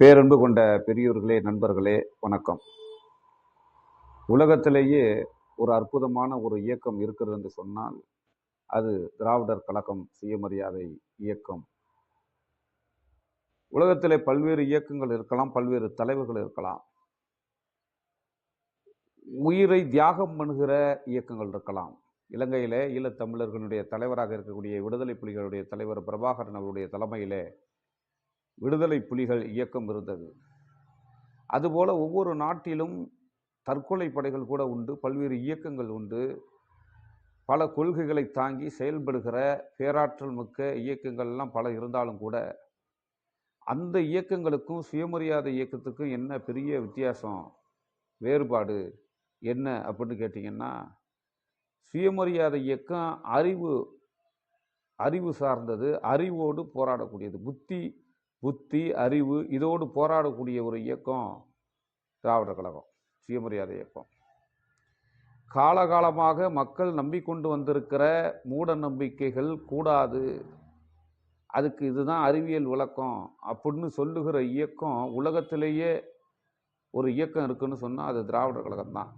பேரன்பு கொண்ட பெரியோர்களே நண்பர்களே வணக்கம். உலகத்திலேயே ஒரு அற்புதமான ஒரு இயக்கம் இருக்கிறது என்று சொன்னால் அது திராவிடர் கழகம் சுயமரியாதை இயக்கம். உலகத்திலே பல்வேறு இயக்கங்கள் இருக்கலாம் பல்வேறு தலைவர்கள் இருக்கலாம். உயிரை தியாகம் பண்ணுகிற இயக்கங்கள் இருக்கலாம். இலங்கையிலே ஈழத்தமிழர்களுடைய தலைவராக இருக்கக்கூடிய விடுதலை புலிகளுடைய தலைவர் பிரபாகரன் அவருடைய தலைமையிலே விடுதலை புலிகள் இயக்கம் இருந்தது. அதுபோல் ஒவ்வொரு நாட்டிலும் தற்கொலை படைகள் கூட உண்டு பல்வேறு இயக்கங்கள் உண்டு. பல கொள்கைகளை தாங்கி செயல்படுகிற பேராற்றல் மிக்க இயக்கங்கள்லாம் பல இருந்தாலும் கூட அந்த இயக்கங்களுக்கும் சுயமரியாதை இயக்கத்துக்கும் என்ன பெரிய வித்தியாசம் வேறுபாடு என்ன அப்படின்னு கேட்டிங்கன்னா சுயமரியாதை இயக்கம் அறிவு அறிவு சார்ந்தது அறிவோடு போராடக்கூடியது. புத்தி புத்தி அறிவு இதோடு போராடக்கூடிய ஒரு இயக்கம் திராவிடர் கழகம் சுயமரியாதை இயக்கம். காலகாலமாக மக்கள் நம்பிக்கொண்டு வந்திருக்கிற மூட நம்பிக்கைகள் கூடாது. அதுக்கு இதுதான் அறிவியல் விளக்கம். அப்படின்னு சொல்லுகிற இயக்கம் உலகத்திலேயே ஒரு இயக்கம் இருக்குன்னு சொன்னால் அது திராவிடர் கழகம் தான்.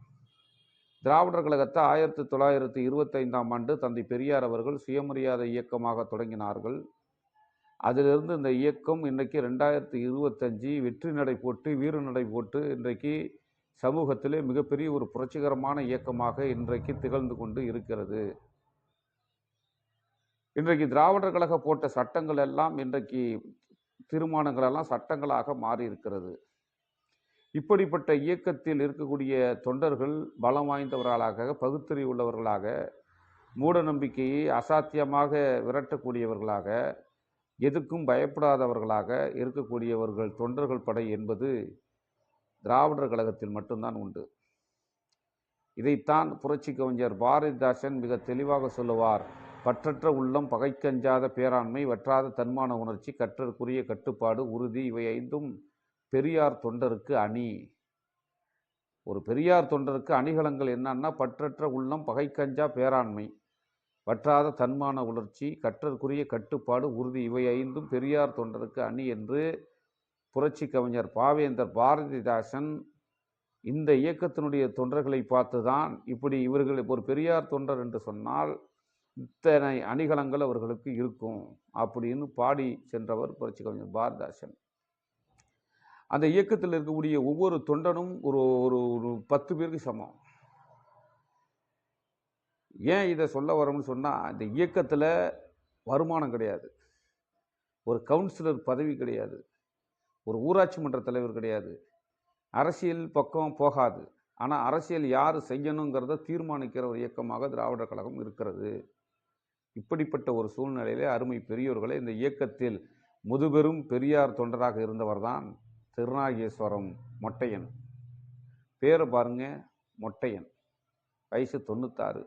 திராவிடர் கழகத்தை ஆயிரத்தி தொள்ளாயிரத்தி இருபத்தைந்தாம் ஆண்டு தந்தை பெரியார் அவர்கள் சுயமரியாதை இயக்கமாக தொடங்கினார்கள். அதிலிருந்து இந்த இயக்கம் இன்றைக்கி ரெண்டாயிரத்தி இருபத்தஞ்சி வெற்றி நடை போட்டு வீர நடை போட்டு இன்றைக்கு சமூகத்திலே மிகப்பெரிய ஒரு புரட்சிகரமான இயக்கமாக இன்றைக்கு திகழ்ந்து கொண்டு இருக்கிறது. இன்றைக்கு திராவிடர் கழக போட்ட சட்டங்கள் எல்லாம் இன்றைக்கு தீர்மானங்கள் எல்லாம் சட்டங்களாக மாறி இருக்கிறது. இப்படிப்பட்ட இயக்கத்தில் இருக்கக்கூடிய தொண்டர்கள் பலம் வாய்ந்தவர்களாக பகுத்தறிவு உள்ளவர்களாக மூட நம்பிக்கையை அசாத்தியமாக விரட்டக்கூடியவர்களாக எதுக்கும் பயப்படாதவர்களாக இருக்கக்கூடியவர்கள் தொண்டர்கள் படை என்பது திராவிடர் கழகத்தில் மட்டும்தான் உண்டு. இதைத்தான் புரட்சி கவிஞர் பாரதிதாசன் மிக தெளிவாக சொல்லுவார். பற்றற்ற உள்ளம் பகைக்கஞ்சாத பேராண்மை வற்றாத தன்மான உணர்ச்சி கற்றற்குரிய கட்டுப்பாடு உறுதி இவை ஐந்தும் பெரியார் தொண்டருக்கு அணி. ஒரு பெரியார் தொண்டருக்கு அணிகலங்கள் என்னன்னா பற்றற்ற உள்ளம் பகைக்கஞ்சா பேராண்மை. வற்றாத தன்மான உணர்ச்சி கற்றற்குரிய கட்டுப்பாடு உறுதி இவை ஐந்தும் பெரியார் தொண்டருக்கு அணி என்று புரட்சி கவிஞர் பாவேந்தர் பாரதிதாசன் இந்த இயக்கத்தினுடைய தொண்டர்களை பார்த்து தான் இப்படி இவர்கள் ஒரு பெரியார் தொண்டர் என்று சொன்னால் இத்தனை அணிகலங்கள் அவர்களுக்கு இருக்கும் அப்படின்னு பாடி சென்றவர் புரட்சி கவிஞர் பாரதிதாசன். அந்த இயக்கத்தில் இருக்கக்கூடிய ஒவ்வொரு தொண்டனும் ஒரு ஒரு ஒரு பத்து பேருக்கு சமம். ஏன் இதை சொல்ல வரோம்னு சொன்னால் இந்த இயக்கத்தில் வருமானம் கிடையாது. ஒரு கவுன்சிலர் பதவி கிடையாது. ஒரு ஊராட்சி மன்ற தலைவர் கிடையாது. அரசியல் பக்கம் போகாது. ஆனால் அரசியல் யார் செய்யணுங்கிறத தீர்மானிக்கிற ஒரு இயக்கமாக திராவிடர் கழகம் இருக்கிறது. இப்படிப்பட்ட ஒரு சூழ்நிலையிலே அருமை பெரியோர்களே இந்த இயக்கத்தில் முதுபெரும் பெரியார் தொண்டராக இருந்தவர் தான் திருநாகேஸ்வரம் மொட்டையன். பேரை பாருங்க மொட்டையன். வயசு தொண்ணூத்தாறு.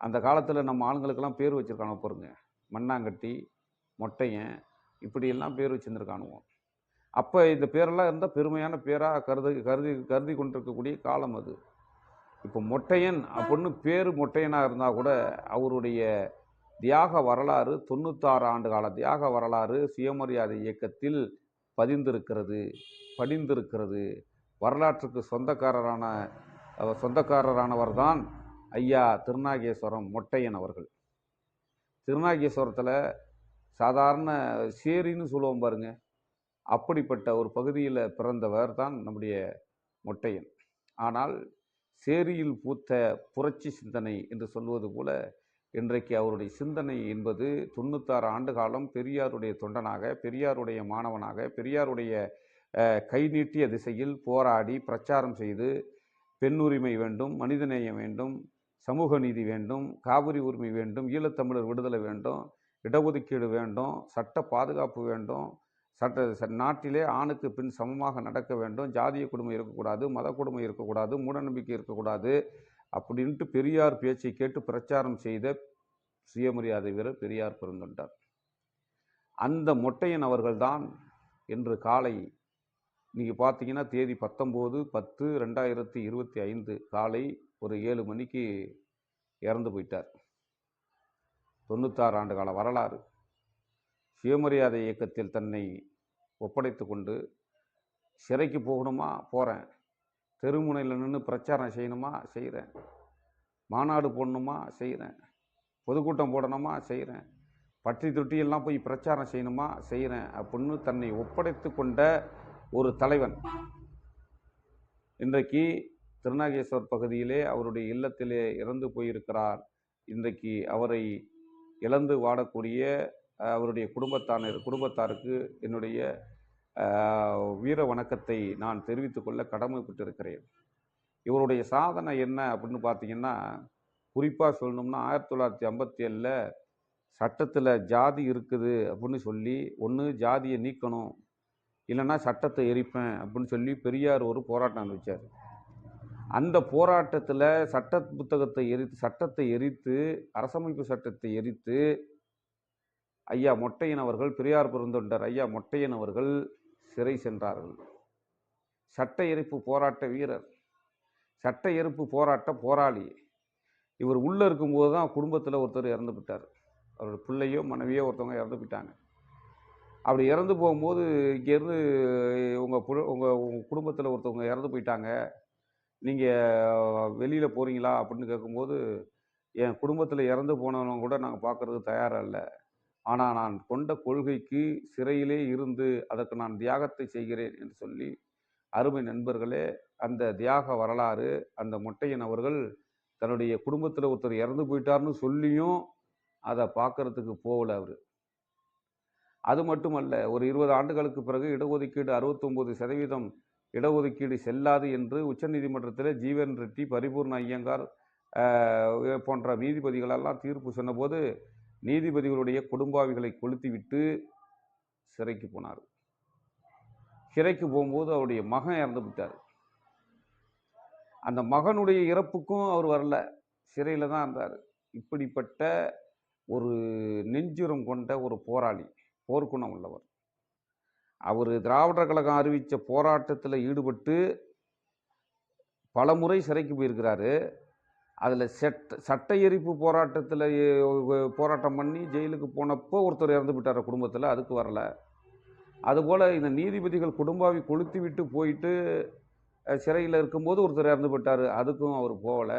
அந்த காலத்தில் நம்ம ஆளுங்களுக்கெல்லாம் பேர் வச்சுருக்கானோ பாருங்க. மண்ணாங்கட்டி மொட்டையன் இப்படியெல்லாம் பேர் வச்சுருந்துருக்கானுவோம் அப்போ இந்த பேரெல்லாம் இருந்தால் பெருமையான பேராக கருது கருதி கருதி கொண்டிருக்கக்கூடிய காலம் அது. இப்போ மொட்டையன் அப்படின்னு பேர் மொட்டையனாக இருந்தால் கூட அவருடைய தியாக வரலாறு தொண்ணூத்தாறு ஆண்டு கால தியாக வரலாறு சுயமரியாதை இயக்கத்தில் பதிந்திருக்கிறது படிந்திருக்கிறது. வரலாற்றுக்கு சொந்தக்காரரான சொந்தக்காரரானவர் தான் ஐயா திருநாகேஸ்வரம் மொட்டையன் அவர்கள். திருநாகேஸ்வரத்தில் சாதாரண சேரின்னு சொல்லுவோம் பாருங்க. அப்படிப்பட்ட ஒரு பகுதியில் பிறந்தவர் தான் நம்முடைய மொட்டையன். ஆனால் சேரியில் பூத்த புரட்சி சிந்தனை என்று சொல்வது போல இன்றைக்கு அவருடைய சிந்தனை என்பது தொண்ணூத்தாறு ஆண்டு காலம் பெரியாருடைய தொண்டனாக பெரியாருடைய மாணவனாக பெரியாருடைய கை நீட்டிய திசையில் போராடி பிரச்சாரம் செய்து பெண்ணுரிமை வேண்டும் மனிதநேயம் வேண்டும் சமூக நீதி வேண்டும் காவிரி உரிமை வேண்டும் ஈழத்தமிழர் விடுதலை வேண்டும் இடஒதுக்கீடு வேண்டும் சட்ட பாதுகாப்பு வேண்டும் சட்ட ச- நாட்டிலே ஆணுக்கு பின் சமமாக நடக்க வேண்டும் ஜாதிய கொடுமை இருக்கக்கூடாது மத கொடுமை இருக்கக்கூடாது மூடநம்பிக்கை இருக்கக்கூடாது அப்படின்ட்டு பெரியார் பேச்சை கேட்டு பிரச்சாரம் செய்த சுயமரியாதை வீரர் பெரியார் பெருந்தொண்டார். அந்த மொட்டையன் அவர்கள்தான் இன்று காலை நீங்கள் பார்த்தீங்கன்னா தேதி பத்தொம்போது பத்து ரெண்டாயிரத்தி இருபத்தி ஐந்து காலை ஒரு ஏழு மணிக்கு இறந்து போயிட்டார். தொண்ணூத்தாறு ஆண்டு கால வரலாறு. சுயமரியாதை இயக்கத்தில் தன்னை ஒப்படைத்து கொண்டு சிறைக்கு போகணுமா? போகிறேன் தெருமுனையில் நின்று பிரச்சாரம் செய்யணுமா? செய்கிறேன் மாநாடு போடணுமா? செய்கிறேன் பொதுக்கூட்டம் போடணுமா? செய்கிறேன் பட்டி தொட்டியெல்லாம் போய் பிரச்சாரம் செய்யணுமா? செய்கிறேன் அப்படின்னு தன்னை ஒப்படைத்து கொண்ட ஒரு தலைவன். இன்றைக்கு திருநாகேஸ்வர் பகுதியிலே அவருடைய இல்லத்திலே இறந்து போயிருக்கிறார். இன்றைக்கு அவரை இழந்து வாடக்கூடிய அவருடைய குடும்பத்தானர் குடும்பத்தாருக்கு என்னுடைய வீர வணக்கத்தை நான் தெரிவித்துக்கொள்ள கடமைப்பட்டிருக்கிறேன். இவருடைய சாதனை என்ன அப்படின்னு பார்த்தீங்கன்னா குறிப்பாக சொல்லணும்னா ஆயிரத்தி தொள்ளாயிரத்தி ஐம்பத்தி ஏழில் சட்டத்தில் ஜாதி இருக்குது அப்படின்னு சொல்லி ஒன்று ஜாதியை நீக்கணும் இல்லைன்னா சட்டத்தை எரிப்பேன் அப்படின்னு சொல்லி பெரியார் ஒரு போராட்டம் அனுப்பிச்சார் அந்த போராட்டத்தில் சட்ட புத்தகத்தை எரித்து சட்டத்தை எரித்து அரசமைப்பு சட்டத்தை எரித்து ஐயா மொட்டையன் அவர்கள் பெரியார் பெருந்தொண்டர் ஐயா மொட்டையன் அவர்கள் சிறை சென்றார்கள். சட்ட எரிப்பு போராட்ட வீரர். சட்ட எரிப்பு போராட்ட போராளி. இவர் உள்ளே இருக்கும்போது தான் குடும்பத்தில் ஒருத்தர் இறந்து போயிட்டார். அவரோட பிள்ளையோ மனைவியோ ஒருத்தவங்க இறந்து போயிட்டாங்க. அப்படி இறந்து போகும்போது இங்கேருந்து உங்கள் உங்கள் உங்கள் குடும்பத்தில் ஒருத்தவங்க இறந்து போயிட்டாங்க. நீங்கள் வெளியில் போகிறீங்களா அப்படின்னு கேட்கும்போது என் குடும்பத்தில் இறந்து போனவங்க கூட நாங்கள் பார்க்குறதுக்கு தயாராக இல்லை. ஆனால் நான் கொண்ட கொள்கைக்கு சிறையிலே இருந்து அதற்கு நான் தியாகத்தை செய்கிறேன் என்று சொல்லி அருமை நண்பர்களே அந்த தியாக வரலாறு அந்த மொட்டையன் அவர்கள் தன்னுடைய குடும்பத்தில் ஒருத்தர் இறந்து போயிட்டார்னு சொல்லியும் அதை பார்க்கறதுக்கு போகல அவர். அது மட்டுமல்ல ஒரு இருபது ஆண்டுகளுக்கு பிறகு இடஒதுக்கீடு அறுபத்தொம்போது சதவீதம் இடஒதுக்கீடு செல்லாது என்று உச்சநீதிமன்றத்தில் ஜீவன் ரெட்டி பரிபூர்ண ஐயங்கார் போன்ற நீதிபதிகளெல்லாம் தீர்ப்பு சொன்னபோது நீதிபதிகளுடைய குடும்பாவிகளை கொளுத்திவிட்டு சிறைக்கு போனார். சிறைக்கு போகும்போது அவருடைய மகன் இறந்து விட்டார். அந்த மகனுடைய இறப்புக்கும் அவர் வரல. சிறையில் தான் இருந்தார். இப்படிப்பட்ட ஒரு நெஞ்சுரம் கொண்ட ஒரு போராளி போர்க்குணம் உள்ளவர். அவர் திராவிடர் கழகம் அறிவித்த போராட்டத்தில் ஈடுபட்டு பல முறை சிறைக்கு போயிருக்கிறாரு. அதில் சட்ட சட்ட எரிப்பு போராட்டத்தில் போராட்டம் பண்ணி ஜெயிலுக்கு போனப்போ ஒருத்தர் இறந்து விட்டார் குடும்பத்தில் அதுக்கு வரல. அதுபோல் இந்த நீதிபதிகள் குடும்பாவி கொளுத்தி விட்டு போயிட்டு சிறையில் இருக்கும்போது ஒருத்தர் இறந்து போயிட்டார் அதுக்கும் அவர் போகலை.